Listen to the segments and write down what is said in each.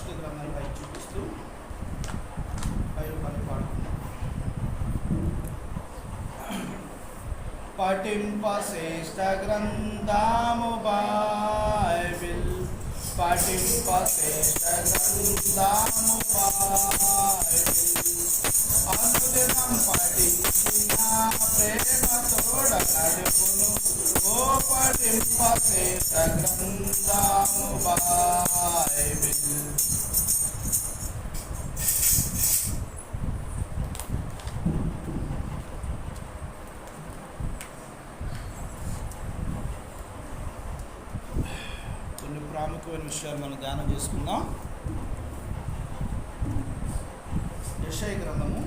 పరిశుద్ధ గ్రంథాన్ని పైకి చూపిస్తూ పైరు పని పాడుకుందాం పఠింప శ్రేష్ట గ్రంథము బైబిల్ పఠింప శ్రేష్ట గ్రంథము బైబిల్ అనుదినం పఠించిన ప్రేమ తోడ నడుపును ఓ పఠింప కొన్ని ప్రాముఖ్యమైన విషయాలు మనం ధ్యానం చేసుకుందాం యశయ గ్రంథము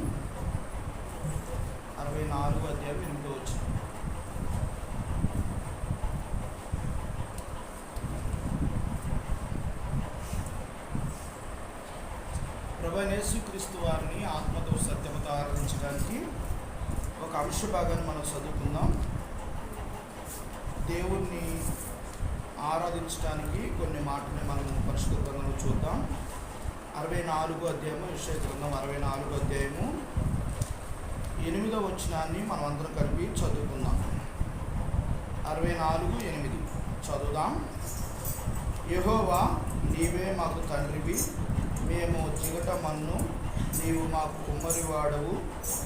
అరవై నాలుగు అధ్యాయం ఎనిమిదో వచ్చిన ప్రభనేసు క్రీస్తు వారిని ఆత్మతో సత్యమతో ఆరాధించడానికి ఒక అంశ భాగాన్ని మనం చదువుకుందాం. దేవుణ్ణి ఆరాధించడానికి కొన్ని మాటని మనం పరిశుద్ధ గ్రంథంలో చూద్దాం. అరవై నాలుగో అధ్యాయము విషయ గ్రంథం అరవై నాలుగో అధ్యాయము. ఎనిమిదో వచనాన్ని మనం అందరం కలిపి చదువుకుందాం. అరవై నాలుగు ఎనిమిది. చదువుదాం. యహోవా నీవే మాకు తండ్రివి. మేము జిగట మన్ను నీవు మాకు కుమ్మరివాడవు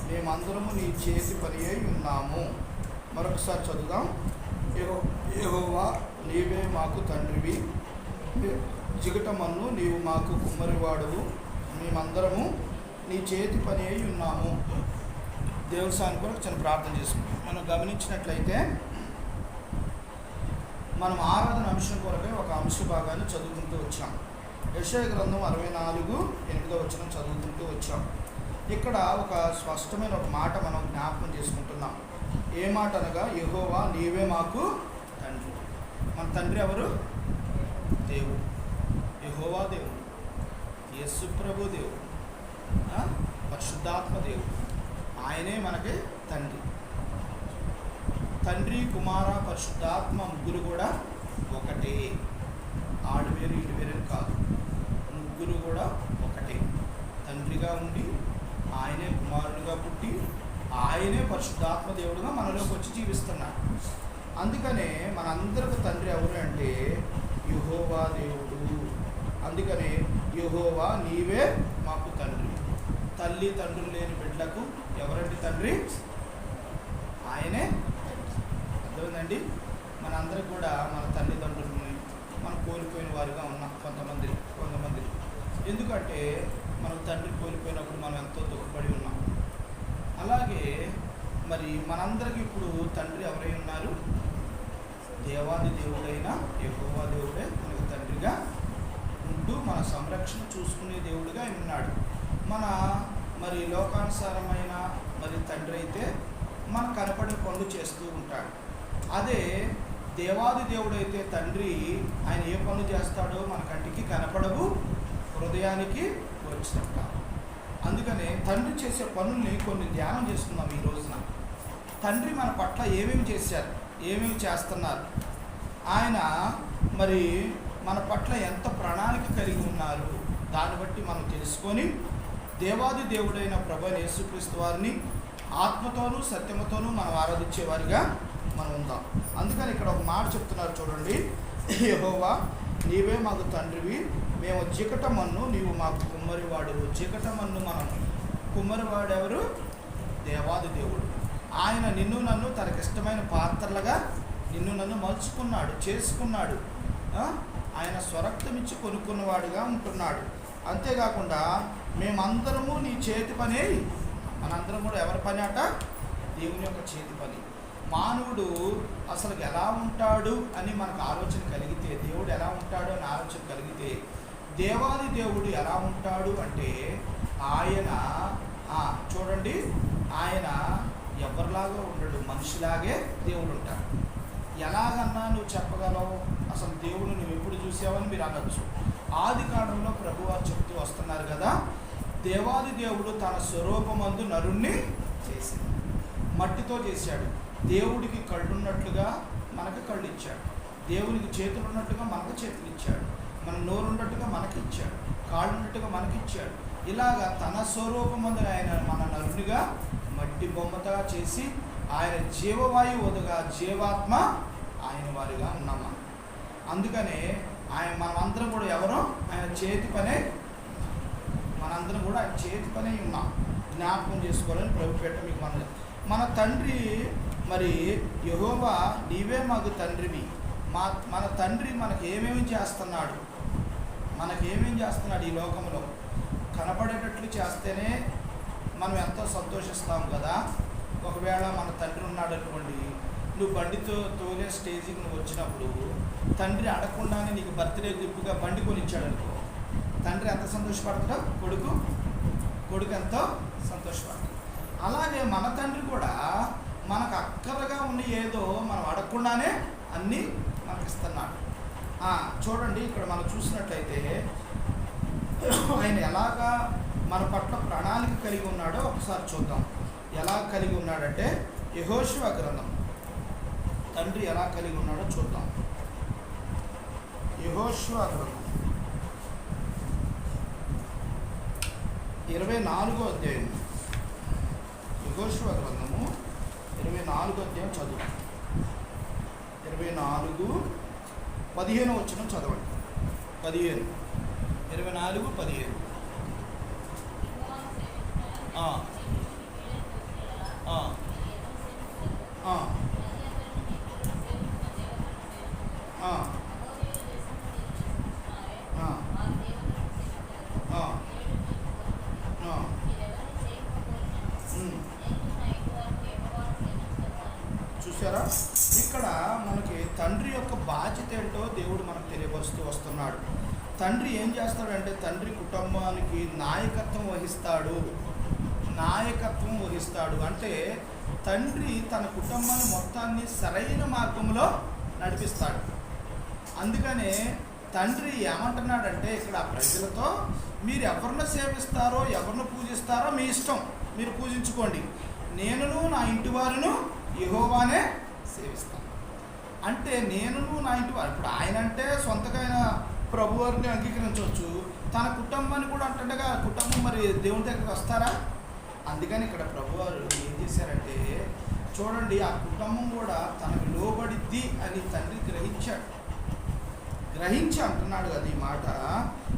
మేమందరము నీ చేతి పని అయి ఉన్నాము. మరొకసారి చదువుదాం. ఏవోవా నీవే మాకు తండ్రివి. జిగట మన్ను నీవు మాకు కుమ్మరివాడవు మేమందరము నీ చేతి పని అయి ఉన్నాము. దేవుని కూడా కొరకు చిన్న ప్రార్థన చేసుకుంటాం మనం గమనించినట్లయితే మనం ఆరాధన అంశం కొరకే ఒక అంశ భాగాన్ని చదువుకుంటూ వచ్చాం యశయ గ్రంథం అరవై నాలుగు ఎనిమిదో వచ్చిన చదువుకుంటూ వచ్చాం. ఇక్కడ ఒక స్పష్టమైన ఒక మాట మనం జ్ఞాపకం చేసుకుంటున్నాం. ఏ మాట అనగా యహోవా నీవే మాకు తండ్రి. మన తండ్రి ఎవరు? దేవుడు. యహోవా దేవుడు. యేసు ప్రభు దేవుడు. పరిశుద్ధాత్మ దేవుడు. ఆయనే మనకి తండ్రి. తండ్రి కుమార పరిశుద్ధాత్మ ముగ్గురు కూడా ఒకటే. ఆడు వేరు ఇటు వేరు అని కాదు ముగ్గురు కూడా ఒకటే. తండ్రిగా ఉండి ఆయనే కుమారుడిగా పుట్టి ఆయనే పరిశుద్ధాత్మ దేవుడుగా మనలోకి వచ్చి జీవిస్తున్నాడు అందుకనే మనందరికి తండ్రి ఎవరు అంటే యుహోవా దేవుడు. అందుకనే యుహోవా నీవే మాకు తండ్రి. తల్లి తండ్రులు లేని బిడ్డలకు ఎవరంటే తండ్రి ఆయనే అర్థమైందండి మనందరికి కూడా మన తల్లిదండ్రులని మనం కోల్పోయిన వారిగా ఉన్నాం కొంతమంది కొంతమంది ఎందుకంటే మనం తండ్రి కోల్పోయినప్పుడు మనం ఎంతో దుఃఖపడి ఉన్నాం అలాగే మరి మనందరికి ఇప్పుడు తండ్రి ఎవరై ఉన్నారు దేవాది దేవుడైన యెహోవా దేవుడే మనకు తండ్రిగా ఉంటూ మన సంరక్షణ చూసుకునే దేవుడిగా ఆయన ఉన్నాడు మన మరి లోకానుసారమైన మరి తండ్రి అయితే మన కనపడే పనులు చేస్తూ ఉంటాడు. అదే దేవాది దేవుడైతే తండ్రి ఆయన ఏ పనులు చేస్తాడో మన కంటికి కనపడవు హృదయానికి వచ్చినట్ట అందుకనే తండ్రి చేసే పనుల్ని కొన్ని ధ్యానం చేసుకుందాం ఈ రోజున. తండ్రి మన పట్ల ఏమేమి చేశారు ఏమేమి చేస్తున్నారు ఆయన మరి మన పట్ల ఎంత ప్రణాళిక కలిగి ఉన్నారు దాన్ని బట్టి మనం తెలుసుకొని దేవాది దేవుడైన ప్రభు యేసుక్రీస్తు వారిని ఆత్మతోనూ సత్యముతోనూ మనం ఆరాధించేవారిగా మనం ఉందాం. అందుకని ఇక్కడ ఒక మాట చెప్తున్నారు చూడండి. యహోవా నీవే మాకు తండ్రివి. మేము జికట మన్ను నీవు మాకు కుమ్మరివాడు జికట మన్ను మనం కుమ్మరివాడెవరు? దేవాది దేవుడు. ఆయన నిన్ను నన్ను తనకిష్టమైన పాత్రలుగా నిన్ను నన్ను మలుచుకున్నాడు చేసుకున్నాడు. ఆయన స్వరక్తమిచ్చి కొనుక్కున్నవాడుగా ఉంటున్నాడు. అంతేకాకుండా మేమందరము నీ చేతి పని మనందరం కూడా ఎవరి పని అట? దేవుని యొక్క చేతి పని. మానవుడు అసలు ఎలా ఉంటాడు అని మనకు ఆలోచన కలిగితే దేవుడు ఎలా ఉంటాడు అని ఆలోచన కలిగితే దేవాది దేవుడు ఎలా ఉంటాడు అంటే ఆయన చూడండి ఆయన ఎవరిలాగా ఉండడు మనిషిలాగే దేవుడు ఉంటాడు. ఎలాగన్నా నువ్వు చెప్పగలవు అసలు దేవుడు నువ్వు ఎప్పుడు చూసావని మీరు అనొచ్చు. ఆది కాలంలో ప్రభువారు చెప్తూ వస్తున్నారు కదా దేవాది దేవుడు తన స్వరూపమందు నరుణ్ణి చేసింది మట్టితో చేశాడు. దేవుడికి కళ్ళున్నట్లుగా మనకు కళ్ళు ఇచ్చాడు దేవునికి చేతులు ఉన్నట్టుగా మనకు చేతులు ఇచ్చాడు మన నోరు ఉన్నట్టుగా మనకి ఇచ్చాడు కాళ్ళు ఉన్నట్టుగా మనకిచ్చాడు. ఇలాగా తన స్వరూపమందు ఆయన మన నరునిగా మట్టి బొమ్మతగా చేసి ఆయన జీవవాయువు వదుగా జీవాత్మ ఆయన వారిగా ఉన్నాం అందుకనే ఆయన మనమందరం కూడా ఎవరో ఆయన చేతి పనే మనందరం కూడా చేతి పనే ఉన్నాం. జ్ఞాపకం చేసుకోవాలని ప్రభు పెట్ట మీకు మన మన తండ్రి మరి యహోవా నీవే మాకు తండ్రివి. మా మన తండ్రి మనకి ఏమేమి చేస్తున్నాడు? మనకి ఏమేమి చేస్తున్నాడు ఈ లోకంలో? కనబడేటట్లు చేస్తేనే మనం ఎంతో సంతోషిస్తాం కదా. ఒకవేళ మన తండ్రి ఉన్నాడు అనుకోండి నువ్వు బండితో తోలే స్టేజ్కి నువ్వు వచ్చినప్పుడు తండ్రి అడగకుండానే నీకు బర్త్డే గిఫ్ట్గా బండి కొనిచ్చాడు అనుకో. తండ్రి ఎంత సంతోషపడతాడో? కొడుకు. కొడుకు ఎంతో సంతోషపడతాడు. అలాగే మన తండ్రి కూడా మనకు అక్కరగా ఉన్న ఏదో మనం అడగకుండానే అన్నీ మనకి ఇస్తున్నాడు చూడండి ఇక్కడ మనం చూసినట్లయితే ఆయన ఎలాగా మన పట్ల ప్రణాళిక కలిగి ఉన్నాడో ఒకసారి చూద్దాం. ఎలా కలిగి ఉన్నాడంటే యహోశివ గ్రంథం. తండ్రి ఎలా కలిగి ఉన్నాడో చూద్దాం. యహోశివ గ్రంథం. ఇరవై నాలుగో అధ్యాయం. యహోశివ గ్రంథము ఇరవై నాలుగో అధ్యాయం చదువు. ఇరవై నాలుగు పదిహేను వచ్చిన చదవండి. పదిహేను. ఇరవై నాలుగు పదిహేను. ఆ, ఆ, ఏమంటున్నాడంటే ఇక్కడ ఆ ప్రజలతో మీరు ఎవరిని సేవిస్తారో ఎవరిని పూజిస్తారో మీ ఇష్టం. మీరు పూజించుకోండి. నేనును నా ఇంటి వారును యహోవానే సేవిస్తాను. అంటే నేనును నా ఇంటి వారు ఇప్పుడు ఆయన అంటే సొంతకైన ప్రభువారిని అంగీకరించవచ్చు. తన కుటుంబాన్ని కూడా అంటుండగా ఆ కుటుంబం మరి దేవుని దగ్గరికి వస్తారా? అందుకని ఇక్కడ ప్రభువారు ఏం చేశారంటే చూడండి ఆ కుటుంబం కూడా తనకు లోబడిద్ది అని తండ్రి గ్రహించాడు. గ్రహించి అంటున్నాడు కదా ఈ మాట.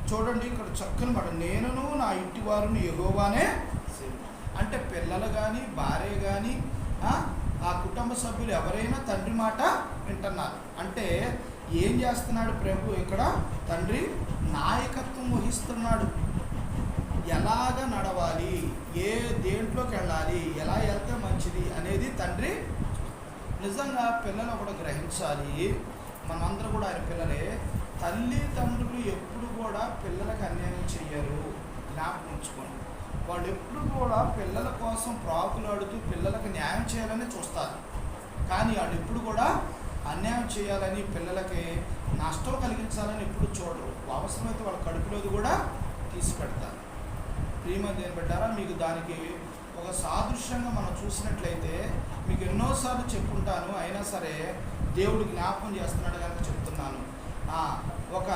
చూడండి ఇక్కడ చక్కని మాట. నేనును నా ఇంటి వారిని ఎగోవానే అంటే పిల్లలు కానీ భార్య కానీ ఆ కుటుంబ సభ్యులు ఎవరైనా తండ్రి మాట వింటున్నారు. అంటే ఏం చేస్తున్నాడు ప్రభు ఇక్కడ? తండ్రి నాయకత్వం వహిస్తున్నాడు. ఎలాగ నడవాలి? ఏ దేంట్లోకి వెళ్ళాలి? ఎలా వెళ్తే మంచిది? అనేది తండ్రి నిజంగా పిల్లలు కూడా గ్రహించాలి. మనమందరం కూడా ఆయన పిల్లలే తల్లిదండ్రులు ఎప్పుడు కూడా పిల్లలకు అన్యాయం చేయరు జ్ఞాపకం ఉంచుకోండి. వాళ్ళు ఎప్పుడు కూడా పిల్లల కోసం ప్రాకులాడుతూ పిల్లలకు న్యాయం చేయాలని చూస్తారు. కానీ వాళ్ళు ఎప్పుడు కూడా అన్యాయం చేయాలని పిల్లలకి నష్టం కలిగించాలని ఎప్పుడు చూడరు. అవసరమైతే వాళ్ళ కడుపులోది కూడా తీసి పెడతారు. ప్రియమ దేని పెట్టారా మీకు దానికి ఒక సాదృశ్యంగా మనం చూసినట్లయితే మీకు ఎన్నోసార్లు చెప్పుంటాను అయినా సరే దేవుడు జ్ఞాపకం చేస్తున్నాడు కనుక చెప్తున్నాను. ఒక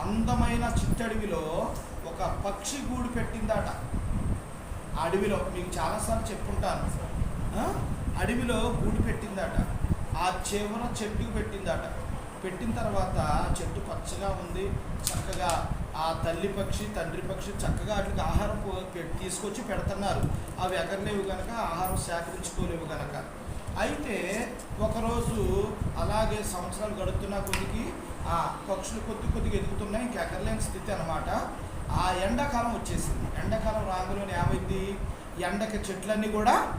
అందమైన చిట్టడవిలో ఒక పక్షి గూడు పెట్టిందట. అడవిలో మీకు చాలాసార్లు చెప్పుంటాను. అడవిలో గూడు పెట్టిందట. ఆ చివర చెట్టుకు పెట్టిందట. పెట్టిన తర్వాత చెట్టు పచ్చగా ఉంది చక్కగా ఆ తల్లి పక్షి తండ్రి పక్షి చక్కగా వాటికి ఆహారం పె- తీసుకొచ్చి పెడుతున్నారు. అవి ఎగరలేవు కనుక ఆహారం సేకరించుకోలేవు కనుక అయితే ఒకరోజు అలాగే సంవత్సరాలు గడుపుతున్న కొద్దికి ఆ పక్షులు కొద్ది కొద్దిగా ఎదుగుతున్నాయి. ఇంక ఎగరలేని స్థితి అనమాట ఆ ఎండాకాలం వచ్చేసింది. ఎండాకాలం రాగానే ఏమైంది? ఎండకి చెట్లన్నీ కూడా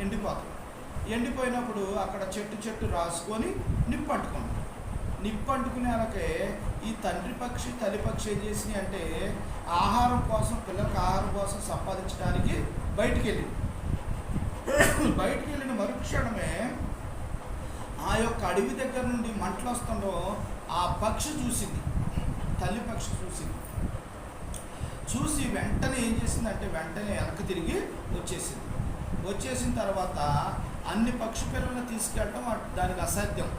ఎండిపోతాయి. ఎండిపోయినప్పుడు అక్కడ చెట్టు చెట్టు రాసుకొని నిప్పు నిప్పు అంటుకునే వాళ్ళకే ఈ తండ్రి పక్షి తల్లి పక్షి ఏం చేసినాయి అంటే ఆహారం కోసం పిల్లలకు ఆహారం కోసం సంపాదించడానికి బయటికి వెళ్ళింది బయటికి వెళ్ళిన మరుక్షణమే ఆ యొక్క అడవి దగ్గర నుండి మంటలు వస్తుండో ఆ పక్షి చూసింది. తల్లి పక్షి చూసింది. చూసి వెంటనే ఏం చేసిందంటే వెంటనే వెనక్కి తిరిగి వచ్చేసింది. వచ్చేసిన తర్వాత అన్ని పక్షి పిల్లలను తీసుకెళ్ళడం దానికి అసాధ్యం.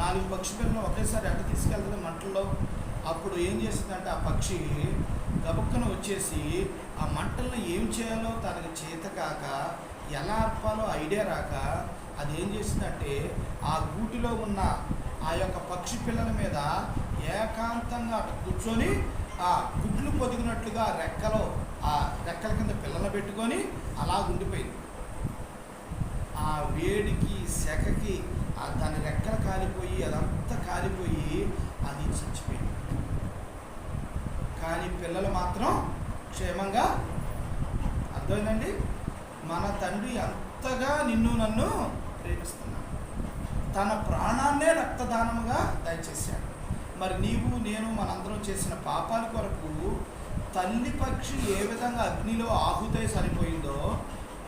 నాలుగు పక్షి పిల్లలు ఒకేసారి ఎక్కడ తీసుకెళ్తుంది మంటల్లో. అప్పుడు ఏం చేసిందంటే ఆ పక్షి గబుక్కను వచ్చేసి ఆ మంటలను ఏం చేయాలో తనకు చేత కాక ఎలా ఆపాలో ఐడియా రాక అది ఏం చేసిందంటే ఆ గూటిలో ఉన్న ఆ యొక్క పక్షి పిల్లల మీద ఏకాంతంగా అటు కూర్చొని ఆ గుడ్లు పొదిగినట్లుగా రెక్కలో ఆ రెక్కల కింద పిల్లలు పెట్టుకొని అలా ఉండిపోయింది. ఆ వేడికి సెకకి దాని రెక్కలు కాలిపోయి అదంతా కాలిపోయి అది చచ్చిపోయింది. కానీ పిల్లలు మాత్రం క్షేమంగా అర్థమైందండి? మన తండ్రి అంతగా నిన్ను నన్ను ప్రేమిస్తున్నాడు. తన ప్రాణాన్నే రక్తదానముగా దయచేశాడు. మరి నీవు నేను మనందరం చేసిన పాపాల కొరకు తల్లి పక్షి ఏ విధంగా అగ్నిలో ఆహుతై సరిపోయిందో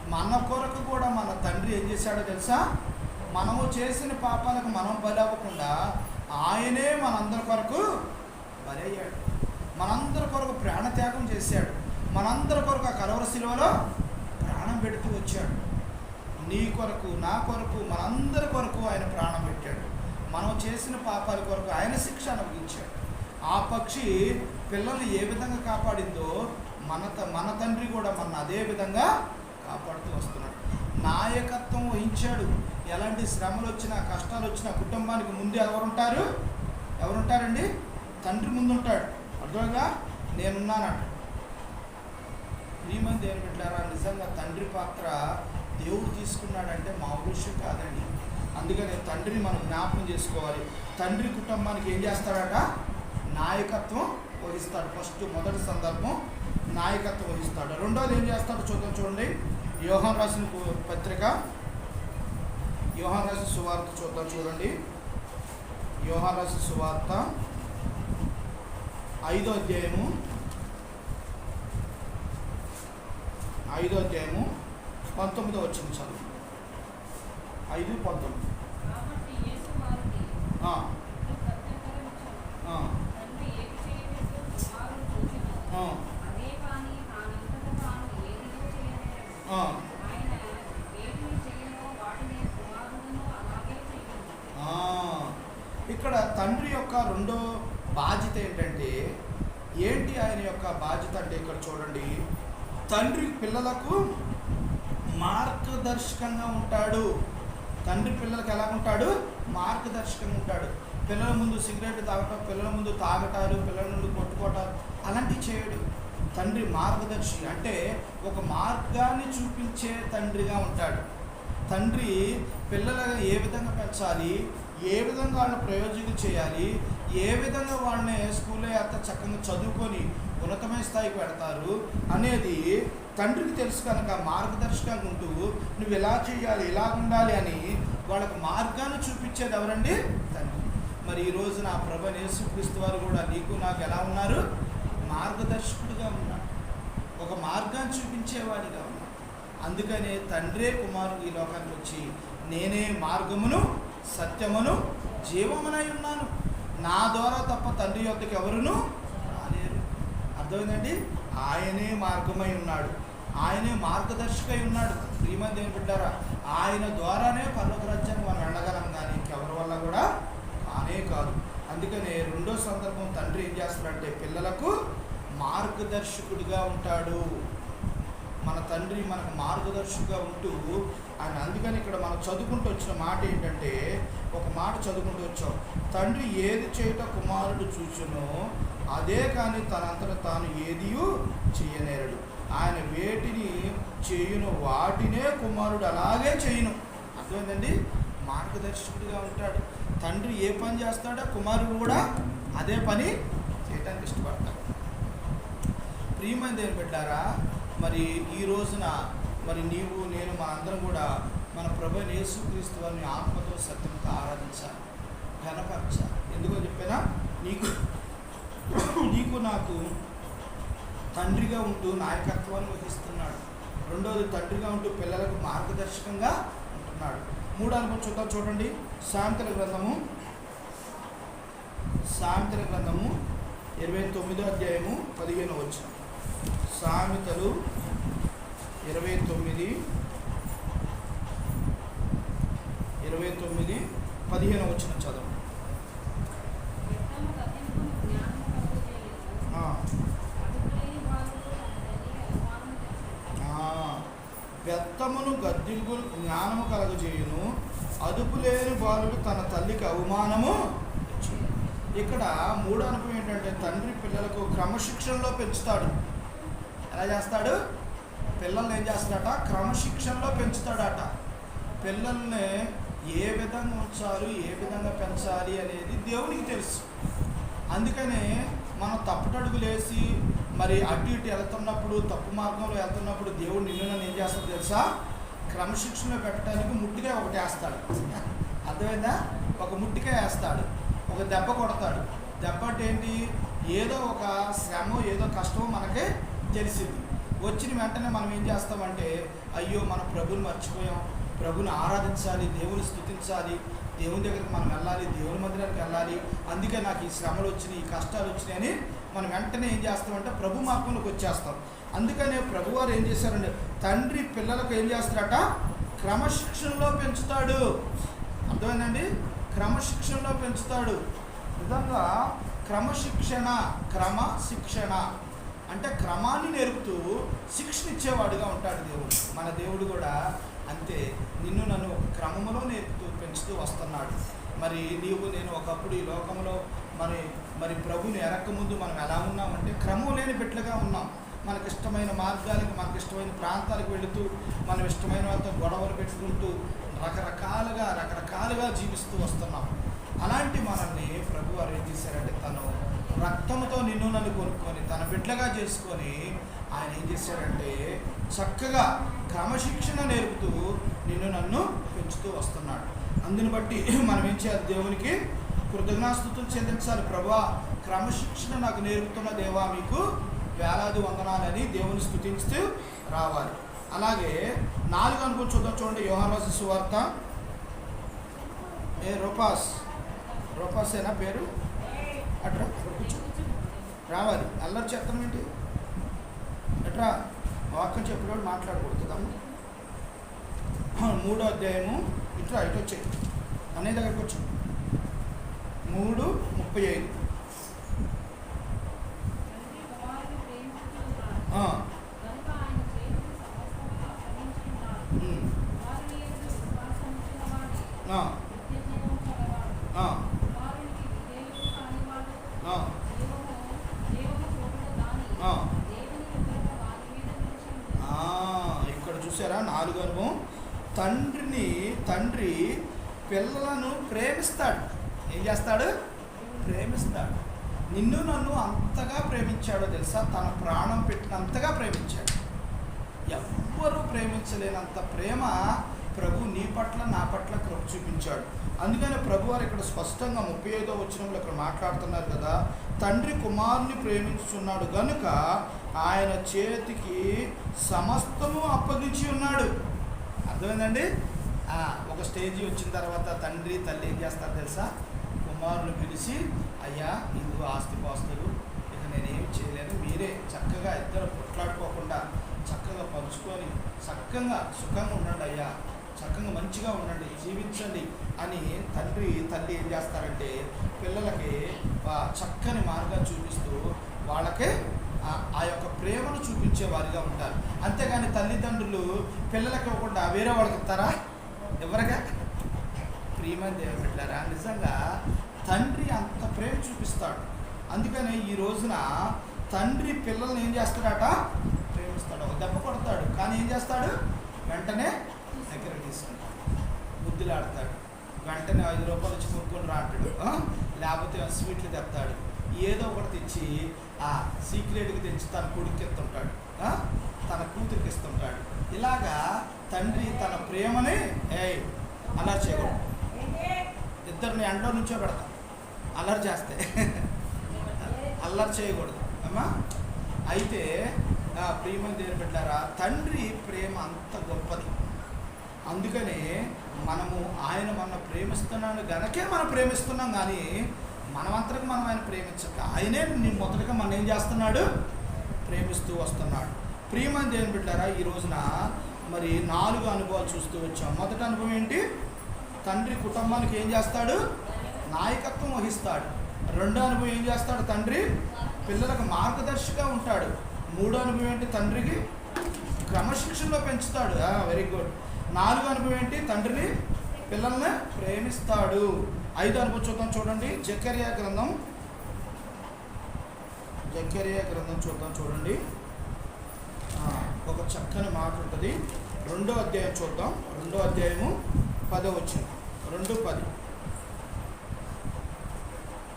మన కొరకు కూడా మన తండ్రి ఏం చేశాడో తెలుసా? మనము చేసిన పాపాలకు మనం బలవ్వకుండా ఆయనే మనందరి కొరకు బలయ్యాడు. మనందరి కొరకు ప్రాణత్యాగం చేశాడు. మనందరి కొరకు ఆ కలవర శిలువలో ప్రాణం పెడుతూ వచ్చాడు. నీ కొరకు నా కొరకు మనందరి కొరకు ఆయన ప్రాణం పెట్టాడు. మనం చేసిన పాపాల కొరకు ఆయన శిక్ష అనుభవించాడు. ఆ పక్షి పిల్లల్ని ఏ విధంగా కాపాడిందో మన త- మన తండ్రి కూడా మన అదే విధంగా కాపాడుతూ వస్తున్నాడు. నాయకత్వం వహించాడు. ఎలాంటి శ్రమలు వచ్చినా కష్టాలు వచ్చినా కుటుంబానికి ముందు ఎవరుంటారు? ఎవరుంటారండి? తండ్రి ముందు ఉంటాడు అర్థంగా నేనున్నానంట. ప్రియమని దేవుని పెట్టారా నిజంగా తండ్రి పాత్ర దేవుడు తీసుకున్నాడంటే మా విషయం కాదండి. అందుకని తండ్రిని మనం జ్ఞాపకం చేసుకోవాలి. తండ్రి కుటుంబానికి ఏం చేస్తాడట? నాయకత్వం వహిస్తాడు. ఫస్ట్ మొదటి సందర్భం నాయకత్వం వహిస్తాడు. రెండోది ఏం చేస్తాడు? చూద్దాం చూడండి. యోహాన్ రాసిన పత్రిక యోహాన్ రాసిన సువార్త చూద్దాం చూడండి. యోహాన్ రాసిన సువార్త ఐదో అధ్యాయము ఐదో అధ్యాయము పంతొమ్మిదో వచ్చింది చదువు. ఐదు పంతొమ్మిది కాబట్టి యేసు వారికి ఆ, ప్రత్యుత్తరమిచ్చాడు. ఆ, తండ్రి ఏమి చేయనిచ్చో కుమారుడు చూచెను. ఆ, అదే కాని తానంతట తాను ఏదియో చేయనేరడు. ఆ, ఆయన వేటిని చేయనో వాటిని కుమారుడును అలాగే చేయను. ఆ. ఇక్కడ తండ్రి యొక్క రెండో బాధ్యత ఏంటంటే ఏంటి ఆయన యొక్క బాధ్యత అంటే ఇక్కడ చూడండి తండ్రి పిల్లలకు మార్గదర్శకంగా ఉంటాడు తండ్రి పిల్లలకు ఎలా ఉంటాడు మార్గదర్శకంగా ఉంటాడు. పిల్లల ముందు సిగరెట్ తాగటం పిల్లల ముందు తాగటాలు పిల్లల ముందు కొట్టుకోవటాలు అలాంటివి చేయడు. తండ్రి మార్గదర్శి అంటే ఒక మార్గాన్ని చూపించే తండ్రిగా ఉంటాడు. తండ్రి పిల్లలను ఏ విధంగా పెంచాలి? ఏ విధంగా వాళ్ళని ప్రయోజకులు చేయాలి? ఏ విధంగా వాళ్ళని స్కూల్లో అంత చక్కగా చదువుకొని ఉన్నతమైన స్థాయికి పెడతారు అనేది తండ్రికి తెలుసు కనుక మార్గదర్శకంగా ఉంటూ నువ్వు ఇలా చేయాలి ఇలా ఉండాలి అని వాళ్ళకు మార్గాన్ని చూపించేది ఎవరండి? తండ్రి. మరి ఈ రోజు నా ప్రభ యేసుక్రీస్తు వారు కూడా నీకు నాకు ఎలా ఉన్నారు? మార్గదర్శకుడిగా ఉన్నాడు ఒక మార్గాన్ని చూపించేవాడిగా ఉన్నాడు అందుకనే తండ్రే కుమారుడు ఈ లోకానికి వచ్చి నేనే మార్గమును సత్యమును జీవమునై ఉన్నాను. నా ద్వారా తప్ప తండ్రి యొక్కకి ఎవరును రాలేరు. అర్థమైందండి? ఆయనే మార్గమై ఉన్నాడు. ఆయనే మార్గదర్శకై ఉన్నాడు. శ్రీమంతి ఏం బిడ్డారా ఆయన ద్వారానే పర్వత రాజ్యాన్ని మనం వెళ్ళగలం కానీ ఇంకెవరి వల్ల కూడా కానే కాదు. అందుకనే రెండో సందర్భం తండ్రి ఏం చేస్తాడంటే పిల్లలకు మార్గదర్శకుడిగా ఉంటాడు. మన తండ్రి మనకు మార్గదర్శకుగా ఉంటూ ఆయన అందుకని ఇక్కడ మనం చదువుకుంటూ వచ్చిన మాట ఏంటంటే ఒక మాట చదువుకుంటూ వచ్చాం. తండ్రి ఏది చేయుట కుమారుడు చూచునో అదే కానీ తనంతట తాను ఏదియూ చేయనేరడు. ఆయన వేటిని చేయును వాటినే కుమారుడు అలాగే చేయును. అర్థమైందండి? మార్గదర్శకుడిగా ఉంటాడు. తండ్రి ఏ పని చేస్తాడో కుమారుడు కూడా అదే పని చేయటానికి ఇష్టపడతాడు. ప్రియమైన దేవుని పెట్టారా మరి ఈ రోజున మరి నీవు నేను మా అందరం కూడా మన ప్రభు యేసుక్రీస్తు వారిని ఆత్మతో సత్యంతో ఆరాధించాలి ఘనపరచాలి. ఎందుకో చెప్పినా నీకు నీకు నాకు తండ్రిగా ఉంటూ నాయకత్వాన్ని వహిస్తున్నాడు. రెండోది తండ్రిగా ఉంటూ పిల్లలకు మార్గదర్శకంగా ఉంటున్నాడు. మూడు అనుభవం చూద్దాం చూడండి. సాయంత్ర గ్రంథము. సాయంత్ర గ్రంథము ఇరవై తొమ్మిదో అధ్యాయము పదిహేను వచ్చిన సామెతలు ఇరవై తొమ్మిది ఇరవై తొమ్మిది పదిహేను వచ్చిన చదువు. బాలుడు తన తల్లికి అవమానము ఇక్కడ మూడో అనుభవం ఏంటంటే తండ్రి పిల్లలకు క్రమశిక్షణలో పెంచుతాడు. ఎలా చేస్తాడు? పిల్లల్ని ఏం చేస్తాడట? క్రమశిక్షణలో పెంచుతాడట. పిల్లల్ని ఏ విధంగా ఉంచాలి ఏ విధంగా పెంచాలి అనేది దేవునికి తెలుసు. అందుకనే మనం తప్పుటడుగు వేసి మరి అటు ఇటు వెళ్తున్నప్పుడు తప్పు మార్గంలో వెళ్తున్నప్పుడు దేవుడు నిన్ను నన్ను ఏం చేస్తాడు తెలుసా? క్రమశిక్షణలో పెట్టడానికి ముట్టిగా ఒకటి వేస్తాడు. అర్థమైందా? ఒక ముట్టిగా వేస్తాడు ఒక దెబ్బ కొడతాడు. దెబ్బ అంటే ఏంటి? ఏదో ఒక శ్రమ ఏదో కష్టమో మనకి తెలిసింది. వచ్చిన వెంటనే మనం ఏం చేస్తామంటే అయ్యో మన ప్రభుని మర్చిపోయాం. ప్రభుని ఆరాధించాలి దేవుని స్థుతించాలి. దేవుని దగ్గరికి మనం వెళ్ళాలి దేవుని మందిరానికి వెళ్ళాలి. అందుకే నాకు ఈ శ్రమలు వచ్చినాయి ఈ కష్టాలు వచ్చినాయి అని మనం వెంటనే ఏం చేస్తామంటే ప్రభు మార్గంలోకి వచ్చేస్తాం. అందుకనే ప్రభువారు ఏం చేశారంటే తండ్రి పిల్లలకు ఏం చేస్తారట? క్రమశిక్షణలో పెంచుతాడు. అర్థమైందండి? క్రమశిక్షణలో పెంచుతాడు. విధంగా క్రమశిక్షణ క్రమ శిక్షణ అంటే క్రమాన్ని నేర్పుతూ శిక్షణ ఇచ్చేవాడుగా ఉంటాడు దేవుడు. మన దేవుడు కూడా అంతే. నిన్ను నన్ను ఒక క్రమంలో నేర్పుతూ పెంచుతూ వస్తున్నాడు. మరి నీవు నేను ఒకప్పుడు ఈ లోకంలో మరి మరి ప్రభుని ఎరక్క ముందు మనం ఎలా ఉన్నామంటే క్రమం లేని బిడ్డలుగా ఉన్నాం. మనకి ఇష్టమైన మార్గాలకు మనకి ఇష్టమైన ప్రాంతాలకు వెళుతూ మనం ఇష్టమైన వాళ్ళతో గొడవలు పెట్టుకుంటూ రకరకాలుగా రకరకాలుగా జీవిస్తూ వస్తున్నాం. అలాంటి మనల్ని ప్రభు వారు ఏం చేశారంటే తను రక్తంతో నిన్ను నన్ను కొనుక్కొని తన బిడ్డగా చేసుకొని ఆయన ఏం చేశారంటే చక్కగా క్రమశిక్షణ నేర్పుతూ నిన్ను నన్ను పెంచుతూ వస్తున్నాడు. అందుని బట్టి మనం ఏం చేయాలి? దేవునికి కృతజ్ఞాస్థుతులు చెల్లించాలి. ప్రభా క్రమశిక్షణ నాకు నేర్పుతున్న దేవా మీకు వేలాది వందనాలని దేవుని స్థుతిస్తూ రావాలి. అలాగే నాలుగు అనుకుని చూద్దాం చూడండి. యోహాను సువార్త. ఏ రూపాస్. రూపాస్ పేరు? అట్రా రావాలి. అల్లరి చేస్తాం ఏంటి? అట్రా వాక్యం చెప్పేవాడు మాట్లాడకూడదు. మూడో అధ్యాయము. ఇట్లా ఇటు వచ్చాయి అనే దగ్గరకు వచ్చాం. మూడు ముప్పై ఐదు తండ్రి కుమారుని ప్రేమించుచున్నాడు. ఆ, కనుక ఆయన చేతులు సమస్తమును అప్పగించుచున్నాడు. ఉమ్, కుమారుని యందు విశ్వాసముంచిన వాడే ఆ, నిత్య జీవము కలవాడు. ఆ, కుమారునికి విధేయుడు కానివాడు ఆ, జీవము జీవము చూపుడు దాని ఆ. దేవుని ఉగ్రత వారి మీద నిలిచి ఉంది. ఆ, ఇక్కడ చూసారా నాలుగు అనుభవం తండ్రిని తండ్రి పిల్లలను ప్రేమిస్తాడు ఏం చేస్తాడు ప్రేమిస్తాడు నిన్ను నన్ను అంతగా ప్రేమించాడో తెలుసా తన ప్రాణం పెట్టినంతగా ప్రేమించాడు ఎవ్వరూ ప్రేమించలేనంత ప్రేమ ప్రభు నా పట్ల కృప చూపించాడు. అందుకని ప్రభువారు ఇక్కడ స్పష్టంగా ముప్పై ఐదో వచ్చినంలో ఇక్కడ మాట్లాడుతున్నారు కదా తండ్రి కుమారుని ప్రేమించుచున్నాడు గనుక ఆయన చేతికి సమస్తము అప్పగించి ఉన్నాడు. అర్థమైందండి? ఆ, ఒక స్టేజ్ వచ్చిన తర్వాత తండ్రి తల్లి ఏం చేస్తారు తెలుసా? కుమారుని పిలిచి అయ్యా ఇదిగో ఆస్తిపాస్తులు ఇక నేనేమి చేయలేను మీరే చక్కగా ఇద్దరు కొట్లాడుకోకుండా చక్కగా పంచుకొని చక్కగా సుఖంగా ఉండండి అయ్యా. చక్కగా మంచిగా ఉండండి జీవించండి అని తండ్రి తల్లి ఏం చేస్తారంటే పిల్లలకి చక్కని మార్గం చూపిస్తూ వాళ్ళకే ఆ- యొక్క ప్రేమను చూపించే వారిగా ఉంటారు. అంతేగాని తల్లిదండ్రులు పిల్లలకి ఇవ్వకుండా వేరే వాళ్ళకి ఇస్తారా? ఎవరిగా ప్రేమని దేవుని నిజంగా తండ్రి అంత ప్రేమ చూపిస్తాడు. అందుకని ఈ రోజున తండ్రి పిల్లల్ని ఏం చేస్తాడట? ప్రేమిస్తాడు దెబ్బ కొడతాడు. కానీ ఏం చేస్తాడు? వెంటనే దగ్గర తీసుకుంటాడు బుద్ధిలాడతాడు వెంటనే ఐదు రూపాయలు వచ్చి కొనుక్కొని రాంటాడు లేకపోతే స్వీట్లు తెస్తాడు. ఏదో ఒకటి తెచ్చి ఆ సీక్రెట్కి తెచ్చి తన కొడుకు ఎత్తుంటాడు తన కూతురికి ఇస్తుంటాడు. ఇలాగా తండ్రి తన ప్రేమని ఏ అలర్ చేయకూడదు. ఇద్దరిని ఎండలో నుంచో పెడతాం. అల్లరి చేస్తే. అల్లరి చేయకూడదు. అమ్మా? అయితే ప్రియమని దేని పెట్టారా తండ్రి ప్రేమ అంత గొప్పది. అందుకనే మనము ఆయన మన ప్రేమిస్తున్నాను గనకే మనం ప్రేమిస్తున్నాం కానీ మనమంతరకు మనం ఆయన ప్రేమించక ఆయనే నేను మొదటగా మనం ఏం చేస్తున్నాడు? ప్రేమిస్తూ వస్తున్నాడు. ప్రియమని దేని పెట్టారా ఈ రోజున మరి నాలుగు అనుభవాలు చూస్తూ వచ్చాం. మొదటి అనుభవం ఏంటి? తండ్రి కుటుంబానికి ఏం చేస్తాడు? నాయకత్వం వహిస్తాడు. రెండో అనుభవం ఏం చేస్తాడు తండ్రి? పిల్లలకు మార్గదర్శిగా ఉంటాడు. మూడో అనుభవం ఏంటి? తండ్రికి క్రమశిక్షణలో పెంచుతాడు. వెరీ గుడ్ నాలుగు అనుభవం ఏంటి? తండ్రిని పిల్లల్ని ప్రేమిస్తాడు. ఐదు అనుభవం చూద్దాం చూడండి. జక్కరియా గ్రంథం. జక్కరియా గ్రంథం చూద్దాం చూడండి. ఒక చక్కని మాట ఉంటుంది. రెండో అధ్యాయం చూద్దాం. రెండో అధ్యాయము పదో వచ్చింది రెండు పది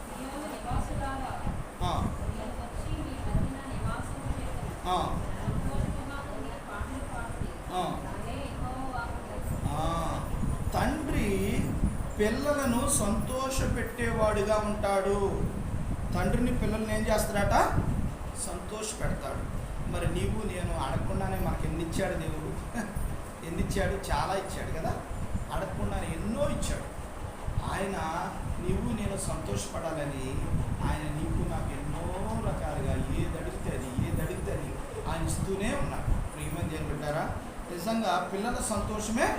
సియోను నివాసులారా, ఆ, నేను వచ్చి మీ మధ్యన నివాసము చేతును. ఆ, సంతోషముగా ఉండి పాటలు పాడుడి. ఆ. అదే యెహోవా వాక్కు. ఆ. తండ్రి పిల్లలను సంతోషపెట్టేవాడుగా ఉంటాడు. తండ్రిని పిల్లల్ని ఏం చేస్తాడట సంతోష పెడతాడు మరి నీవు నేను అడగకుండానే మనకి ఎన్ని ఇచ్చాడు దేవుడు? ఎన్ని ఇచ్చాడు చాలా ఇచ్చాడు కదా? అడగకుండానే ఎన్నో ఇచ్చాడు. ఆయన నీవు నేను సంతోషపడాలని ఆయన నీకు నాకు ఎన్నో రకాలుగా ఏది అడిగితే అది ఏది అడిగితే అది ఆయన ఇస్తూనే ఉన్నాడు. ప్రియమని దేని పెట్టారా నిజంగా పిల్లల సంతోషమే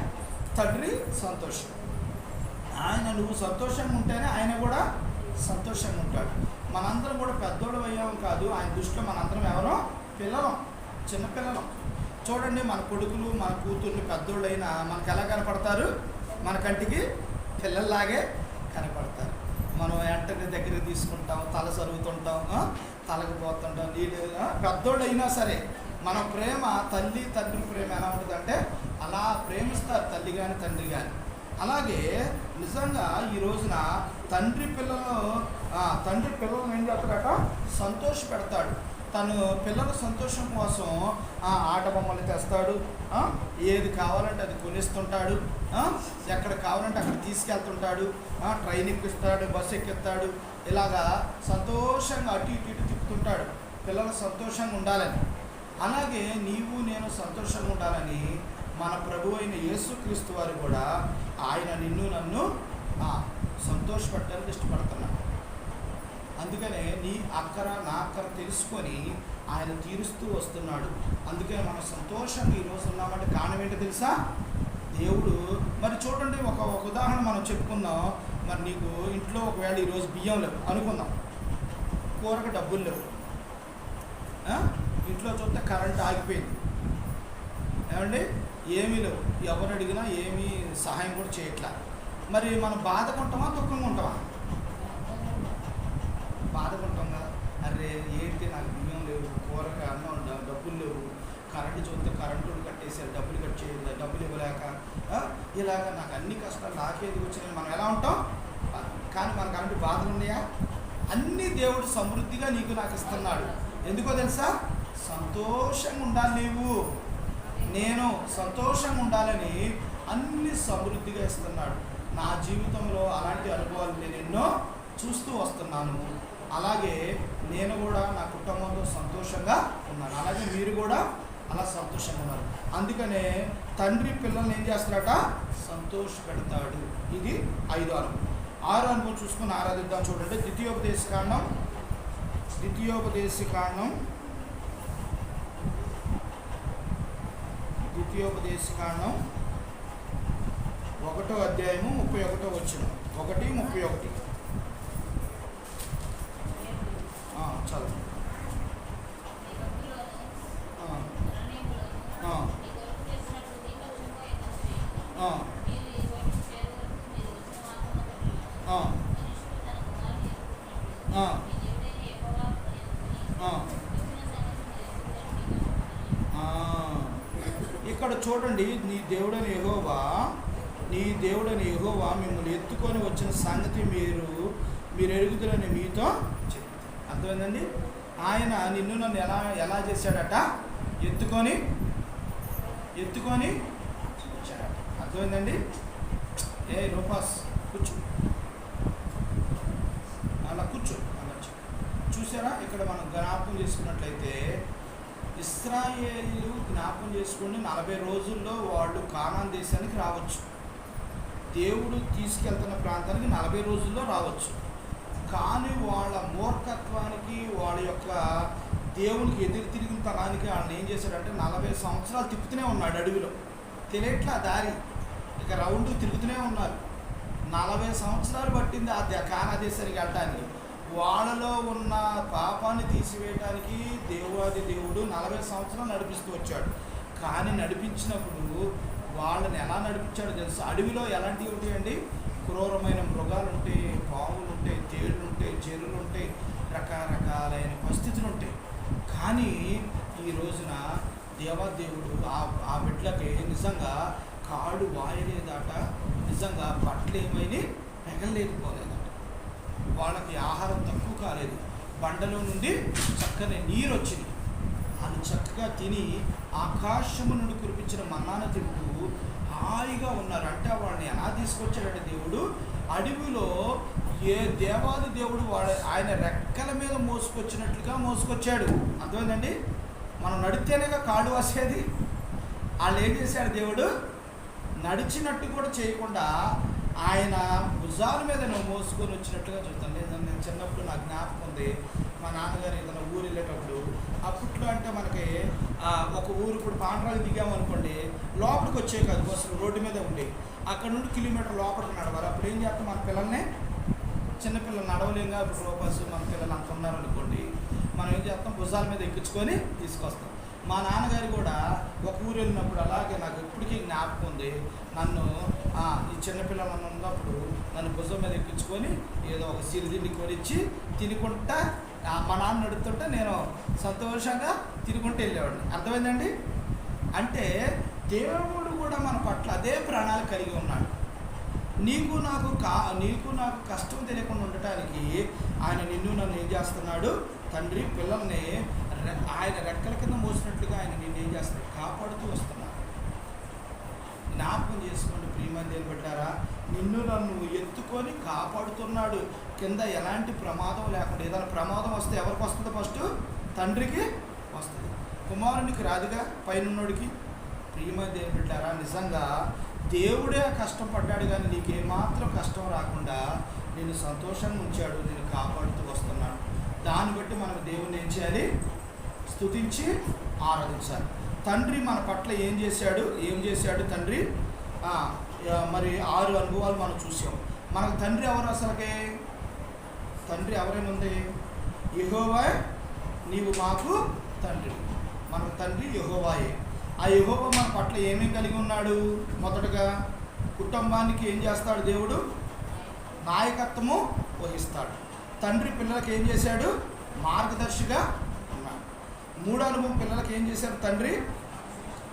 తండ్రి సంతోషం. ఆయన నువ్వు సంతోషంగా ఉంటేనే ఆయన కూడా సంతోషంగా ఉంటాడు మనందరం కూడా పెద్దోళ్ళు అయ్యాం కాదు ఆయన దృష్టిలో మనందరం ఎవరో పిల్లలం చిన్నపిల్లలం చూడండి మన కొడుకులు మన కూతుర్లు పెద్దోళ్ళైనా మనకు ఎలా కనపడతారు? మన కంటికి పిల్లల్లాగే కనపడతారు. మనం వెంటనే దగ్గరికి తీసుకుంటాం తల సరుగుతుంటాం తలకు పోతుంటాం నీళ్ళు పెద్దోళ్ళు అయినా సరే మన ప్రేమ తల్లి తండ్రి ప్రేమ ఎలా ఉంటుందంటే అలా ప్రేమిస్తారు తల్లి కానీ తండ్రి కానీ అలాగే నిజంగా ఈ రోజున తండ్రి పిల్లలు తండ్రి పిల్లలను ఏం చేస్తాడట? సంతోష పెడతాడు. తను పిల్లల సంతోషం కోసం ఆ, ఆట బొమ్మలు తెస్తాడు. ఏది కావాలంటే అది కొనిస్తుంటాడు. ఎక్కడ కావాలంటే అక్కడ తీసుకెళ్తుంటాడు. Train ఎక్కిస్తాడు bus ఎక్కిస్తాడు. ఇలాగా సంతోషంగా అటు ఇటు ఇటు తిప్పుతుంటాడు. పిల్లలు సంతోషంగా ఉండాలని. అలాగే నీవు నేను సంతోషంగా ఉండాలని మన ప్రభు అయిన యేసుక్రీస్తు వారు కూడా ఆయన నిన్ను నన్ను ఆ, సంతోషపెట్టడానికి ఇష్టపడుతున్నాడు. అందుకనే నీ అక్కర నా అక్కర తెలుసుకొని ఆయన తీరుస్తూ వస్తున్నాడు. అందుకనే మనం సంతోషంగా ఈరోజు ఉన్నామంటే కారణం ఏంటో తెలుసా? దేవుడు. మరి చూడండి ఒక ఒక ఉదాహరణ మనం చెప్పుకుందాం. మరి నీకు ఇంట్లో ఒకవేళ ఈరోజు బియ్యం లేవు అనుకుందాం. కూరకు డబ్బులు లేవు. ఇంట్లో చూస్తే కరెంట్ ఆగిపోయింది. ఏమండి? ఏమీ లేవు. ఎవరు అడిగినా ఏమీ సహాయం కూడా చేయట్లా. మరి మనం బాధకుంటామా దుఃఖంగా ఉంటామా? బాధకుంటాం కదా. అరే ఏంటి నాకు బియ్యం లేవు కూరక అన్నం డ- డబ్బులు లేవు. కరెంటు చూస్తే కరెంటు కట్టేసారు డబ్బులు కట్ చేయలేదు డబ్బులు ఇవ్వలేక ఇలాగ నాకు అన్ని కష్టాలు నాకేది వచ్చినాయి? మనం ఎలా ఉంటాం? కానీ మన కరెంటు బాధలు ఉన్నాయా? అన్ని దేవుడు సమృద్ధిగా నీకు నాకు ఇస్తున్నాడు. ఎందుకో తెలుసా? సంతోషంగా ఉండాలి నీవు. నేను సంతోషంగా ఉండాలని అన్ని సమృద్ధిగా ఇస్తున్నాడు. నా జీవితంలో అలాంటి అనుభవాలు నేను ఎన్నో చూస్తూ వస్తున్నాను. అలాగే నేను కూడా నా కుటుంబంతో సంతోషంగా ఉన్నాను. అలాగే మీరు కూడా అలా సంతోషంగా ఉన్నారు. అందుకనే తండ్రి పిల్లల్ని ఏం చేస్తాడట సంతోష పెడతాడు. ఇది ఐదు అనుభవం. ఆరు అనుభవం చూసుకుని ఆరాధిద్దాం చూడండి. ద్వితీయోపదేశ కాండం. ద్వితీయోపదేశ కాండం. నిత్యోపదేశకాండం ఒకటో అధ్యాయము ముప్పై ఒకటో వచ్చిన ఒకటి ముప్పై ఒకటి. చదువు ఆ, ఆ, ఆ, ఆ, ఆ, ఆ. ఆ. ఇక్కడ చూడండి నీ దేవుడని యెహోవా నీ దేవుడని యెహోవా మిమ్మల్ని ఎత్తుకొని వచ్చిన సంగతి మీరు మీరు ఎరుగుదలని మీతో అర్థమైందండి? ఆయన నిన్ను నన్ను ఎలా ఎలా చేశాడట? ఎత్తుకొని ఎత్తుకొని వచ్చాడట. అర్థమైందండి? ఏ రూపాస్ కూర్చో. అలా కూర్చో అలా చూసారా? ఇక్కడ మనం జ్ఞాపకం చేసుకున్నట్లయితే ఇస్రాయేలు జ్ఞాపకం చేసుకుని నలభై రోజుల్లో వాళ్ళు కానాన్ దేశానికి రావచ్చు. దేవుడు తీసుకెళ్తున్న ప్రాంతానికి నలభై రోజుల్లో రావచ్చు. కానీ వాళ్ళ మూర్ఖత్వానికి వాళ్ళ యొక్క దేవునికి ఎదురు తిరిగిన తనానికి వాళ్ళని ఏం చేశాడంటే నలభై సంవత్సరాలు తిప్పుతూనే ఉన్నాడు అడవిలో. తెలియట్లా దారి? ఇక రౌండ్ తిరుగుతూనే ఉన్నారు. నలభై సంవత్సరాలు పట్టింది ఆ కానా దేశానికి వెళ్ళడానికి వాళ్ళలో ఉన్న పాపాన్ని తీసివేయడానికి దేవువాది దేవుడు నలభై సంవత్సరాలు నడిపిస్తూ వచ్చాడు. కానీ నడిపించినప్పుడు వాళ్ళని ఎలా నడిపించాడో తెలుసు? అడవిలో ఎలాంటివి ఉంటాయండి? క్రూరమైన మృగాలు ఉంటాయి పాములు ఉంటాయి తేళ్ళు ఉంటాయి చెరువులు ఉంటాయి రకరకాలైన పరిస్థితులు ఉంటాయి కానీ ఈ రోజున దేవాదేవుడు ఆ ఆ బిడ్డలకి నిజంగా కాడు వాయలేదాట. నిజంగా బట్టలు ఏమైనా పెగలేకపోలేదు వాళ్ళకి ఆహారం తక్కువ కాలేదు. బండలో నుండి చక్కని నీరు వచ్చింది వాళ్ళు చక్కగా తిని ఆకాశము నుండి కురిపించిన మన్నాను తింటూ హాయిగా ఉన్నారు. అంటే వాళ్ళని ఎలా తీసుకొచ్చాడంటే దేవుడు అడవిలో ఏ దేవాది దేవుడు వాడు ఆయన రెక్కల మీద మోసుకొచ్చినట్లుగా మోసుకొచ్చాడు. అర్థమైందండి? మనం నడితేనేగా కాడు వసేది. వాళ్ళు ఏం చేశాడు దేవుడు? నడిచినట్టు కూడా చేయకుండా ఆయన భుజాల మీద నువ్వు మోసుకొని వచ్చినట్టుగా చూస్తాను లేదంటే నేను చిన్నప్పుడు నాకు జ్ఞాపకం ఉంది. మా నాన్నగారు ఏదైనా ఊరు వెళ్ళేటప్పుడు అప్పట్లో అంటే మనకి ఒక ఊరు ఇప్పుడు పాండ్రాలు దిగామనుకోండి లోపలికి వచ్చే కాదు బస్సులు రోడ్డు మీద ఉండి. అక్కడ నుండి కిలోమీటర్ లోపలికి నడవాలి. అప్పుడు ఏం చేస్తాం? మన పిల్లల్ని చిన్నపిల్లలు నడవలేంగా ఇప్పుడు బస్సు మన పిల్లలు అంత ఉన్నారనుకోండి మనం ఏం చేస్తాం? భుజాల మీద ఎక్కించుకొని తీసుకొస్తాం. మా నాన్నగారు కూడా ఒక ఊరు వెళ్ళినప్పుడు అలాగే నాకు ఇప్పటికీ జ్ఞాపకం ఉంది. నన్ను ఈ చిన్నపిల్ల నన్ను ఉన్నప్పుడు నన్ను భుజం మీద ఎక్కించుకొని ఏదో ఒక సిరిదిండి కొనిచ్చి తినుకుంటా మా నాన్న నడుతుంటే నేను సంతోషంగా తినుకుంటూ వెళ్ళేవాడిని. అర్థమైందండి? అంటే దేవుడు కూడా మన పట్ల అదే ప్రాణాలు కలిగి ఉన్నాడు. నీకు నాకు కా నీకు నాకు కష్టం తెలియకుండా ఉండటానికి ఆయన నిన్ను నన్ను ఏం చేస్తున్నాడు? తండ్రి పిల్లల్ని ఆయన రెక్కల కింద మోసినట్లుగా ఆయన నిన్ను ఏం చేస్తున్నాడు? కాపాడుతూ వస్తున్నాడు. జ్ఞాపకం చేసుకోండి ప్రియమంది పెట్టారా నిన్ను నన్ను ఎత్తుకొని కాపాడుతున్నాడు. కింద ఎలాంటి ప్రమాదం లేకుండా ఏదైనా ప్రమాదం వస్తే ఎవరికి వస్తుంది ఫస్ట్ తండ్రికి వస్తుంది. కుమారునికి రాదుగా పైనున్నోడికి? ప్రియమంది పెట్టారా నిజంగా దేవుడే కష్టం పడ్డాడు కానీ నీకేమాత్రం కష్టం రాకుండా నేను సంతోషంగా ఉంచాడు నేను కాపాడుతూ వస్తున్నాను దాన్ని బట్టి మనం దేవుని ఏం చేయాలి? స్తుతించి ఆరాధించాలి. తండ్రి మన పట్ల ఏం చేశాడు ఏం చేశాడు తండ్రి? మరి ఆరు అనుభవాలు మనం చూసాం. మనకు తండ్రి ఎవరు అసలుకే? తండ్రి ఎవరేముంది? యహోవా నీవు మాకు తండ్రి. మనకు తండ్రి యహోవాయే. ఆ యెహోవా మన పట్ల ఏమేం కలిగి ఉన్నాడు? మొదటగా కుటుంబానికి ఏం చేస్తాడు దేవుడు? నాయకత్వము వహిస్తాడు. తండ్రి పిల్లలకి ఏం చేశాడు? మార్గదర్శిగా మూడో అనుభవం పిల్లలకి ఏం చేశాడు తండ్రి?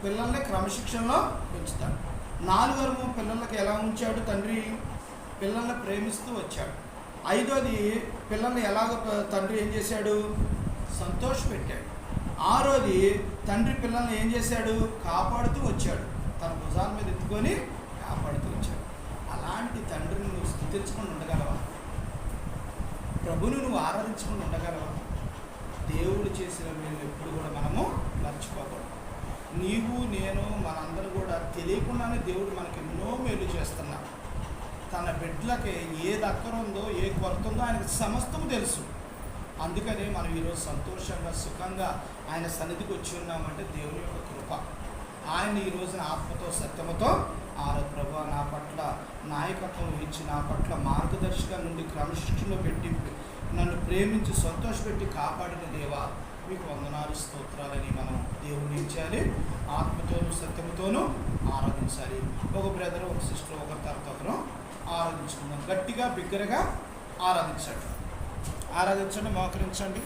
పిల్లల్ని క్రమశిక్షణలో పెంచుతాడు. నాలుగు అనుభవం పిల్లలకి ఎలా ఉంచాడు తండ్రి? పిల్లల్ని ప్రేమిస్తూ వచ్చాడు. ఐదోది పిల్లల్ని ఎలాగ తండ్రి ఏం చేశాడు? సంతోషపెట్టాడు ఆరోది తండ్రి పిల్లల్ని ఏం చేశాడు? కాపాడుతూ వచ్చాడు. తన భుజాల మీద ఎత్తుకొని కాపాడుతూ వచ్చాడు. అలాంటి తండ్రిని నువ్వు స్థుతించుకొని ఉండగలవా? ప్రభుని నువ్వు ఆరాధించుకుని ఉండగలవా దేవుడు చేసిన మేము ఎప్పుడు కూడా మనము మర్చిపోకూడదు నీవు నేను మనందరూ కూడా తెలియకుండానే దేవుడు మనకి ఎన్నో మేలు చేస్తున్నాడు తన బిడ్డలకి ఏది అక్కరుందో ఏ కొరత ఉందో ఆయనకు సమస్తము తెలుసు. అందుకనే మనం ఈరోజు సంతోషంగా సుఖంగా ఆయన సన్నిధికి వచ్చి ఉన్నామంటే దేవుని యొక్క కృప. ఆయన ఈ రోజున ఆత్మతో సత్యముతో ఆరో ప్రభు నా పట్ల నాయకత్వం ఇచ్చి నా పట్ల మార్గదర్శిగా నుండి క్రమశిక్షణలో పెట్టి నన్ను ప్రేమించి సంతోషపెట్టి కాపాడిన దేవా మీకు వందనాలు స్తోత్రాలని మనం దేవుని ఇచ్చాలి. ఆత్మతోనూ సత్యముతోనూ ఆరాధించాలి. ఒక బ్రదర్ ఒక సిస్టర్ ఒకరి తర్వాత ఒకరు ఆరాధించుకుందాం. గట్టిగా బిగ్గరగా ఆరాధించండి. ఆరాధించండి మోకరించండి.